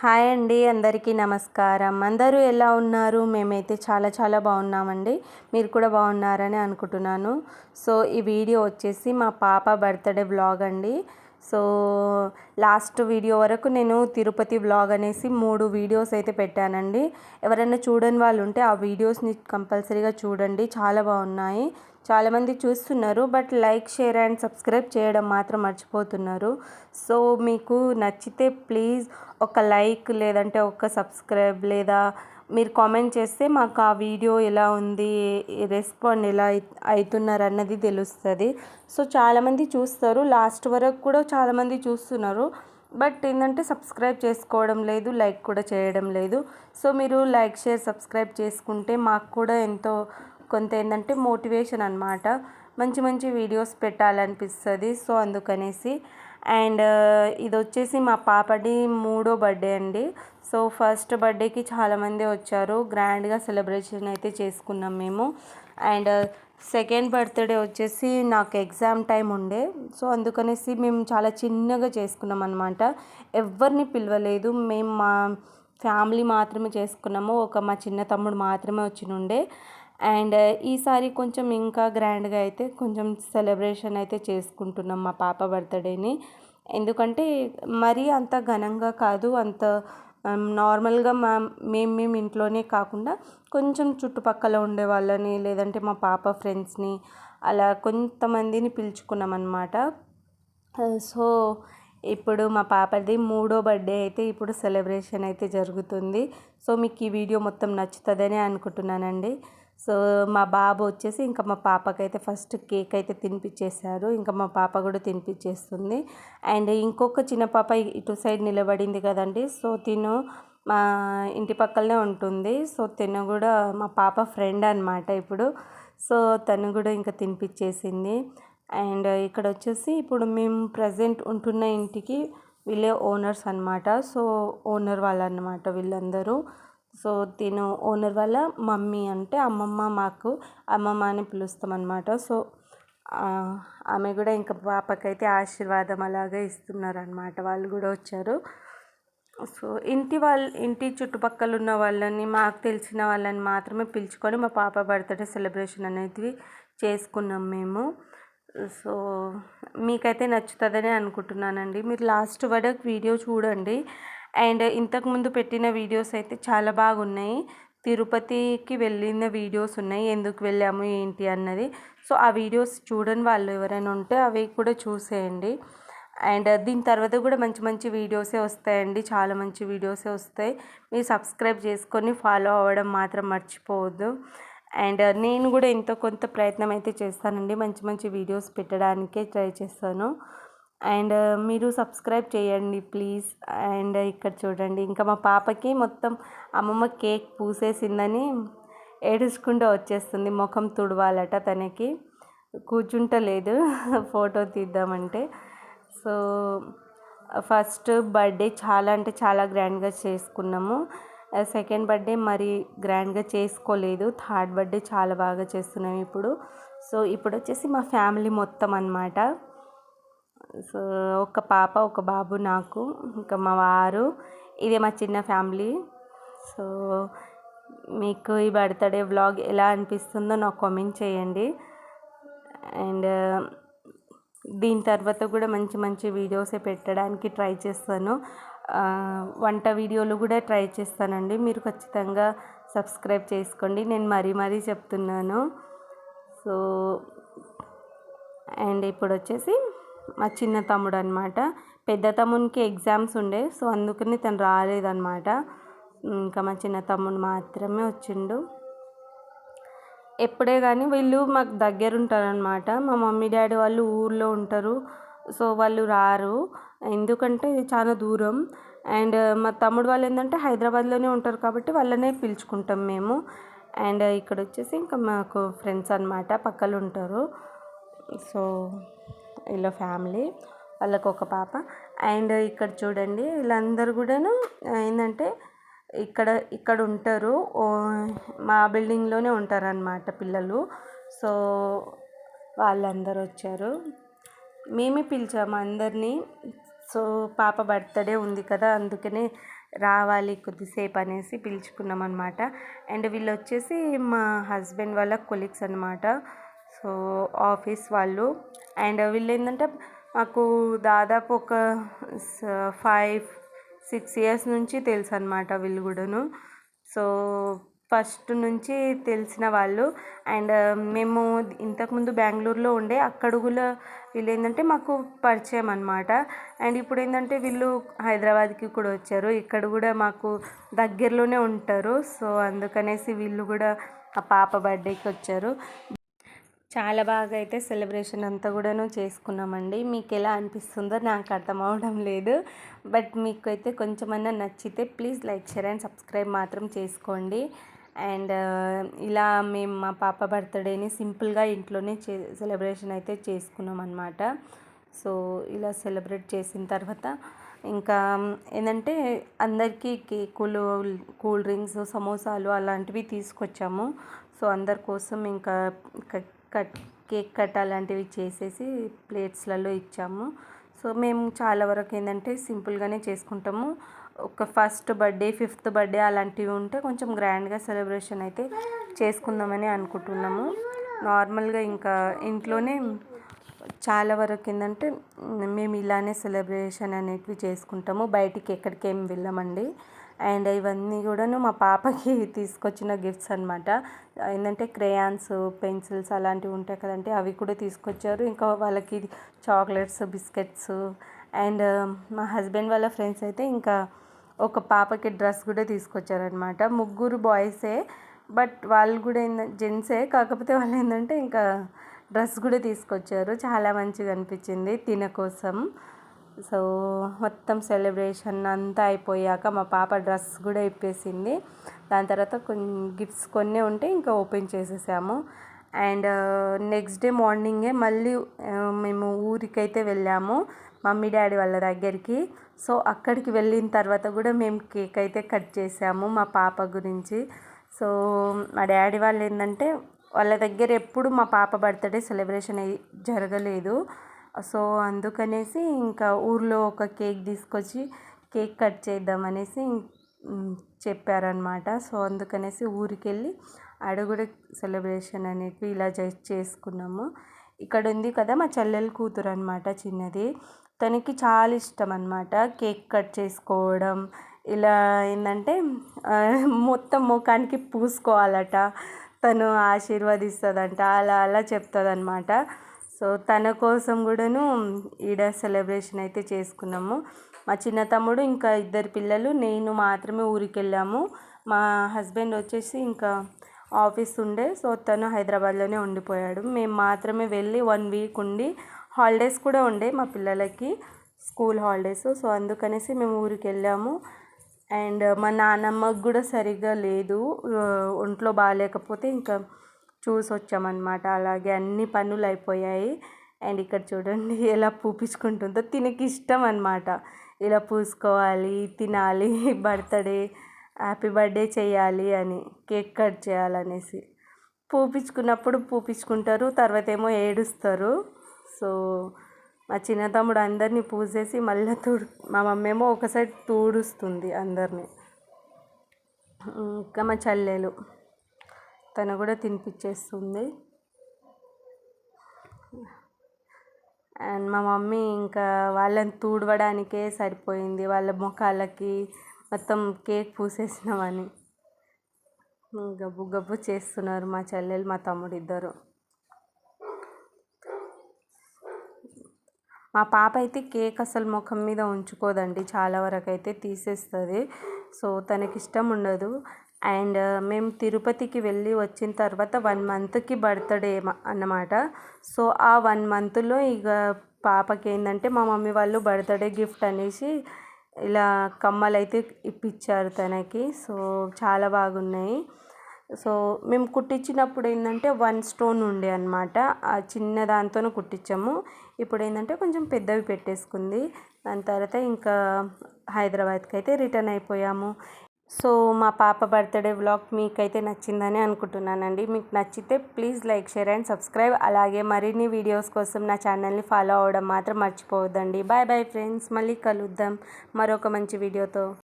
Hi అండి అందరికీ నమస్కారం. అందరూ ఎలా ఉన్నారు? మేమైతే చాలా చాలా బాగున్నామండి. మీరు కూడా బాగున్నారని అనుకుంటున్నాను. సో ఈ వీడియో వచ్చేసి మా పాప బర్త్డే వ్లాగ్ అండి. సో లాస్ట్ వీడియో వరకు నేను తిరుపతి వ్లాగ్ అనేసి మూడు వీడియోస్ అయితే పెట్టానండి. ఎవరైనా చూడని వాళ్ళు ఉంటే ఆ వీడియోస్ని కంపల్సరీగా చూడండి. చాలా బాగున్నాయి. చాలామంది చూస్తున్నారు but like share and subscribe చేయడం మాత్రం మర్చిపోతున్నారు. సో మీకు నచ్చితే ప్లీజ్ ఒక లైక్ లేదంటే ఒక సబ్స్క్రైబ్ లేదా మీరు కామెంట్ చేస్తే మాకు ఆ వీడియో ఎలా ఉంది రెస్పాండ్ ఎలా అవుతున్నారు అన్నది తెలుస్తుంది. సో చాలామంది చూస్తారు. లాస్ట్ వరకు కూడా చాలామంది చూస్తున్నారు. బట్ ఏంటంటే సబ్స్క్రైబ్ చేసుకోవడం లేదు లైక్ కూడా చేయడం లేదు. సో మీరు లైక్ షేర్ సబ్స్క్రైబ్ చేసుకుంటే మాకు కూడా ఎంతో కొంత ఏంటంటే మోటివేషన్ అనమాట మంచి మంచి వీడియోస్ పెట్టాలనిపిస్తుంది. సో అందుకనేసి. అండ్ ఇది వచ్చేసి మా పాపది మూడో బర్త్డే అండి. సో ఫస్ట్ బర్త్డేకి చాలామంది వచ్చారు. గ్రాండ్గా సెలబ్రేషన్ అయితే చేసుకున్నాం మేము. అండ్ సెకండ్ బర్త్డే వచ్చేసి నాకు ఎగ్జామ్ టైం ఉండే. సో అందుకనేసి మేము చాలా చిన్నగా చేసుకున్నాం అనమాట ఎవరిని పిలవలేదు. మేము మా ఫ్యామిలీ మాత్రమే చేసుకున్నాము. ఒక మా చిన్న తమ్ముడు మాత్రమే వచ్చినుండే. అండ్ ఈసారి కొంచెం ఇంకా గ్రాండ్గా అయితే కొంచెం సెలబ్రేషన్ అయితే చేసుకుంటున్నాం మా పాప బర్త్డేని. ఎందుకంటే మరీ అంత ఘనంగా కాదు అంత నార్మల్గా మా మేము మేము ఇంట్లోనే కాకుండా కొంచెం చుట్టుపక్కల ఉండే వాళ్ళని లేదంటే మా పాప ఫ్రెండ్స్ని అలా కొంతమందిని పిలుచుకున్నాం అనమాట సో ఇప్పుడు మా పాపది మూడో బర్త్డే అయితే ఇప్పుడు సెలబ్రేషన్ అయితే జరుగుతుంది. సో మీకు ఈ వీడియో మొత్తం నచ్చుతుందని అనుకుంటున్నానండి. సో మా బాబు వచ్చేసి ఇంకా మా పాపకైతే ఫస్ట్ కేక్ అయితే తినిపించేశారు ఇంకా మా పాప కూడా తినిపించేస్తుంది అండ్ ఇంకొక చిన్న పాప ఇటు సైడ్ నిలబడింది కదండి. సో తిను మా ఇంటి పక్కనే ఉంటుంది. సో తిను కూడా మా పాప ఫ్రెండ్ అనమాట ఇప్పుడు. సో తను కూడా ఇంకా తినిపించేసింది అండ్ ఇక్కడ వచ్చేసి ఇప్పుడు మేము ప్రజెంట్ ఉంటున్న ఇంటికి వీళ్ళే ఓనర్స్ అనమాట సో ఓనర్ వాళ్ళు అనమాట వీళ్ళందరూ. సో తిను ఓనర్ వాళ్ళ మమ్మీ అంటే అమ్మమ్మ మాకు అమ్మమ్మ అని పిలుస్తాం అనమాట సో ఆమె కూడా ఇంకా పాపకైతే ఆశీర్వాదం అలాగే ఇస్తున్నారు అనమాట వాళ్ళు కూడా వచ్చారు. సో ఇంటి వాళ్ళ ఇంటి చుట్టుపక్కల ఉన్న వాళ్ళని మాకు తెలిసిన వాళ్ళని మాత్రమే పిలుచుకొని మా పాప బర్త్డే సెలబ్రేషన్ అనేది చేసుకున్నాం మేము. సో మీకైతే నచ్చుతుందని అనుకుంటున్నానండి. మీరు లాస్ట్ వరకు వీడియో చూడండి. అండ్ ఇంతకుముందు పెట్టిన వీడియోస్ అయితే చాలా బాగున్నాయి. తిరుపతికి వెళ్ళిన వీడియోస్ ఉన్నాయి. ఎందుకు వెళ్ళాము ఏంటి అన్నది. సో ఆ వీడియోస్ చూడని వాళ్ళు ఎవరైనా ఉంటే అవి కూడా చూసేయండి. అండ్ దీని తర్వాత కూడా మంచి మంచి వీడియోసే వస్తాయండి. చాలా మంచి వీడియోసే వస్తాయి. మీరు సబ్స్క్రైబ్ చేసుకొని ఫాలో అవ్వడం మాత్రం మర్చిపోవద్దు. అండ్ నేను కూడా ఎంతో కొంత ప్రయత్నం అయితే చేస్తానండి. మంచి మంచి వీడియోస్ పెట్టడానికే ట్రై చేస్తాను. అండ్ మీరు సబ్స్క్రైబ్ చేయండి ప్లీజ్. అండ్ ఇక్కడ చూడండి ఇంకా మా పాపకి మొత్తం అమ్మమ్మ కేక్ పూసేసిందని ఏడుచుకుంటూ వచ్చేస్తుంది. ముఖం తుడవాలట తనకి. కూర్చుంటలేదు. ఫోటో తీద్దామంటే. సో ఫస్ట్ బర్త్డే చాలా అంటే చాలా గ్రాండ్గా చేసుకున్నాము. సెకండ్ బర్త్డే మరి గ్రాండ్గా చేసుకోలేదు. థర్డ్ బర్త్డే చాలా బాగా చేస్తున్నాం ఇప్పుడు. సో ఇప్పుడు వచ్చేసి మా ఫ్యామిలీ మొత్తం అనమాట సో ఒక పాప ఒక బాబు నాకు ఇంకా మా వారు ఇదే మా చిన్న ఫ్యామిలీ. సో మీకు ఈ బర్త్డే వ్లాగ్ ఎలా అనిపిస్తుందో నాకు కామెంట్ చేయండి. అండ్ దీని తర్వాత కూడా మంచి మంచి వీడియోసే పెట్టడానికి ట్రై చేస్తాను. వంట వీడియోలు కూడా ట్రై చేస్తానండి. మీరు ఖచ్చితంగా సబ్స్క్రైబ్ చేసుకోండి. నేను మరీ మరీ చెప్తున్నాను. సో అండ్ ఇప్పుడు వచ్చేసి మా చిన్న తమ్ముడు అనమాట పెద్ద తమ్మునికి ఎగ్జామ్స్ ఉండే సో అందుకని తను రాలేదన్నమాట ఇంకా మా చిన్న తమ్ముడు మాత్రమే వచ్చిండు. ఎప్పుడే కానీ వీళ్ళు మాకు దగ్గర ఉంటారనమాట. మా మమ్మీ డాడీ వాళ్ళు ఊర్లో ఉంటారు సో వాళ్ళు రారు. ఎందుకంటే చాలా దూరం. అండ్ మా తమ్ముడు వాళ్ళు ఏంటంటే హైదరాబాద్లోనే ఉంటారు కాబట్టి వాళ్ళనే పిలుచుకుంటాం మేము. అండ్ ఇక్కడ వచ్చేసి ఇంకా మాకు ఫ్రెండ్స్ అనమాట పక్కలు ఉంటారు సో వీళ్ళ ఫ్యామిలీ వాళ్ళకు ఒక పాప. అండ్ ఇక్కడ చూడండి వీళ్ళందరూ కూడాను ఏంటంటే ఇక్కడ ఇక్కడ ఉంటారు. మా బిల్డింగ్లోనే ఉంటారనమాట పిల్లలు. సో వాళ్ళందరూ వచ్చారు. మేమే పిలిచాము అందరినీ. సో పాప బర్త్డే ఉంది కదా అందుకనే రావాలి కొద్దిసేపు అనేసి పిలుచుకున్నాం అనమాట అండ్ వీళ్ళు వచ్చేసి మా హస్బెండ్ వాళ్ళ కొలీగ్స్ అనమాట సో ఆఫీస్ వాళ్ళు. అండ్ వీళ్ళు ఏంటంటే మాకు దాదాపు ఒక ఫైవ్ సిక్స్ ఇయర్స్ నుంచి తెలుసు అనమాట వీళ్ళు కూడాను. సో ఫస్ట్ నుంచి తెలిసిన వాళ్ళు. అండ్ మేము ఇంతకుముందు బెంగళూరులో ఉండే అక్కడ కూడా వీళ్ళు ఏంటంటే మాకు పరిచయం అనమాట అండ్ ఇప్పుడు ఏంటంటే వీళ్ళు హైదరాబాద్కి కూడా వచ్చారు. ఇక్కడ కూడా మాకు దగ్గరలోనే ఉంటారు. సో అందుకనేసి వీళ్ళు కూడా ఆ పాప బర్త్డేకి వచ్చారు. చాలా బాగా అయితే సెలబ్రేషన్ అంతా కూడాను చేసుకున్నామండి. మీకు ఎలా అనిపిస్తుందో నాకు అర్థం అవడం లేదు. బట్ మీకు అయితే కొంచెమన్నా నచ్చితే please like share and subscribe మాత్రం చేసుకోండి. అండ్ ఇలా మేము మా పాప బర్త్డేని సింపుల్గా ఇంట్లోనే చే సెలబ్రేషన్ అయితే చేసుకున్నాం అనమాట సో ఇలా సెలబ్రేట్ చేసిన తర్వాత ఇంకా ఏంటంటే అందరికీ కేకులు కూల్ డ్రింక్స్ సమోసాలు అలాంటివి తీసుకొచ్చాము. సో అందరి కోసం ఇంకా కట్ కేక్ కట్ అలాంటివి చేసేసి ప్లేట్స్లలో ఇచ్చాము. సో మేము చాలా వరకు ఏంటంటే సింపుల్గానే చేసుకుంటాము. ఒక ఫస్ట్ బర్త్డే ఫిఫ్త్ బర్త్డే అలాంటివి ఉంటే కొంచెం గ్రాండ్గా సెలబ్రేషన్ అయితే చేసుకుందామని అనుకుంటున్నాము. నార్మల్గా ఇంకా ఇంట్లోనే చాలా వరకు ఏంటంటే మేము ఇలానే సెలబ్రేషన్ అనేటివి చేసుకుంటాము. బయటికి ఎక్కడికేం వెళ్ళమండి. అండ్ ఇవన్నీ కూడాను మా పాపకి తీసుకొచ్చిన గిఫ్ట్స్ అనమాట ఏంటంటే క్రేయాన్స్ పెన్సిల్స్ అలాంటివి ఉంటాయి కదంటే అవి కూడా తీసుకొచ్చారు. ఇంకా వాళ్ళకి చాక్లెట్స్ బిస్కెట్స్ అండ్ మా హస్బెండ్ వాళ్ళ ఫ్రెండ్స్ అయితే ఇంకా ఒక పాపకి డ్రెస్ కూడా తీసుకొచ్చారనమాట ముగ్గురు బాయ్సే బట్ వాళ్ళు కూడా ఏంటంటే జెంట్సే కాకపోతే వాళ్ళు ఏంటంటే ఇంకా డ్రెస్ కూడా తీసుకొచ్చారు. చాలా మంచిగా అనిపించింది తిన కోసం సో మొత్తం సెలబ్రేషన్ అంతా అయిపోయాక మా పాప డ్రెస్ కూడా ఇప్పేసింది. దాని తర్వాత కొన్ని గిఫ్ట్స్ కొన్ని ఉంటే ఇంకా ఓపెన్ చేసేసాము. అండ్ నెక్స్ట్ డే మార్నింగే మళ్ళీ మేము ఊరికైతే వెళ్ళాము మమ్మీ డాడీ వాళ్ళ దగ్గరికి. సో అక్కడికి వెళ్ళిన తర్వాత కూడా మేము కేక్ అయితే కట్ చేసాము మా పాప గురించి. సో మా డాడీ వాళ్ళు ఏంటంటే వాళ్ళ దగ్గర ఎప్పుడు మా పాప బర్త్డే సెలబ్రేషన్ జరగలేదు. సో అందుకనేసి ఇంకా ఊర్లో ఒక కేక్ తీసుకొచ్చి కేక్ కట్ చేద్దామనేసి చెప్పారనమాట సో అందుకనేసి ఊరికి వెళ్ళి ఆడ కూడా సెలబ్రేషన్ అనేటివి ఇలా చేసుకున్నాము. ఇక్కడ ఉంది కదా మా చెల్లెలు కూతురు అనమాట చిన్నది. తనకి చాలా ఇష్టం అనమాట కేక్ కట్ చేసుకోవడం. ఇలా ఏంటంటే మొత్తం ముఖానికి పూసుకోవాలట. తను ఆశీర్వదిస్తుందంట. అలా అలా చెప్తుంది అనమాట సో తన కోసం కూడాను ఈడ సెలబ్రేషన్ అయితే చేసుకున్నాము. మా చిన్న తమ్ముడు ఇంకా ఇద్దరు పిల్లలు నేను మాత్రమే ఊరికి వెళ్ళాము మా హస్బెండ్ వచ్చేసి ఇంకా ఆఫీస్ ఉండే సో తను హైదరాబాద్లోనే ఉండిపోయాడు. మేము మాత్రమే వెళ్ళి వన్ వీక్ ఉండి హాలిడేస్ కూడా ఉండే మా పిల్లలకి స్కూల్ హాలిడేస్. సో అందుకనేసి మేము ఊరికి వెళ్ళాము అండ్ మా నాన్నమ్మకు కూడా సరిగ్గా లేదు ఒంట్లో బాగాలేకపోతే ఇంకా చూసి వచ్చామన్నమాట అలాగే అన్ని పనులు అయిపోయాయి అండ్ ఇక్కడ చూడండి ఎలా పూపించుకుంటుందో తినకి ఇష్టం అనమాట ఇలా పూసుకోవాలి తినాలి బర్త్డే హ్యాపీ బర్త్డే చేయాలి అని కేక్ కట్ చేయాలనేసి. పూపించుకున్నప్పుడు పూపించుకుంటారు తర్వాత ఏమో ఏడుస్తారు. సో మా చిన్న తమ్ముడు అందరినీ పూసేసి మళ్ళీ తుడు మా మమ్మీ ఏమో ఒకసారి తూడుస్తుంది అందరినీ. ఇంకా మా చెల్లెలు. తను కూడా తినిపించేస్తుంది. అండ్ మా మమ్మీ ఇంకా వాళ్ళని తూడవడానికే సరిపోయింది. వాళ్ళ ముఖాలకి మొత్తం కేక్ పూసేసినామని గబ్బు గబ్బు చేస్తున్నారు మా చెల్లెలు మా తమ్ముడు ఇద్దరు మా పాప అయితే కేక్ అసలు ముఖం మీద ఉంచుకోదండి. చాలా వరకు అయితే తీసేస్తుంది. సో తనకి ఇష్టం ఉండదు. అండ్ మేము తిరుపతికి వెళ్ళి వచ్చిన తర్వాత వన్ మంత్కి బర్త్డే అన్నమాట. సో ఆ వన్ మంత్లో ఇక పాపకి ఏంటంటే మా మమ్మీ వాళ్ళు బర్త్డే గిఫ్ట్ అనేసి ఇలా కమ్మలు అయితే ఇప్పించారు తనకి. సో చాలా బాగున్నాయి. సో మేము కుట్టించినప్పుడు ఏంటంటే వన్ స్టోన్ ఉండే అనమాట ఆ చిన్న దాంతోనే కుట్టించాము ఇప్పుడు ఏంటంటే కొంచెం పెద్దవి పెట్టేసుకుంది. దాని తర్వాత ఇంకా హైదరాబాద్కి అయితే రిటర్న్ అయిపోయాము. సో మా పాప బర్త్డే వ్లాగ్ మీకైతే నచ్చిందని అనుకుంటున్నానండి. మీకు నచ్చితే please like share and subscribe. అలాగే మరిన్ని వీడియోస్ కోసం నా ఛానల్ని ఫాలో అవ్వడం మాత్రం మర్చిపోవద్దండి. Bye bye friends. మళ్ళీ కలుద్దాం మరొక మంచి వీడియోతో.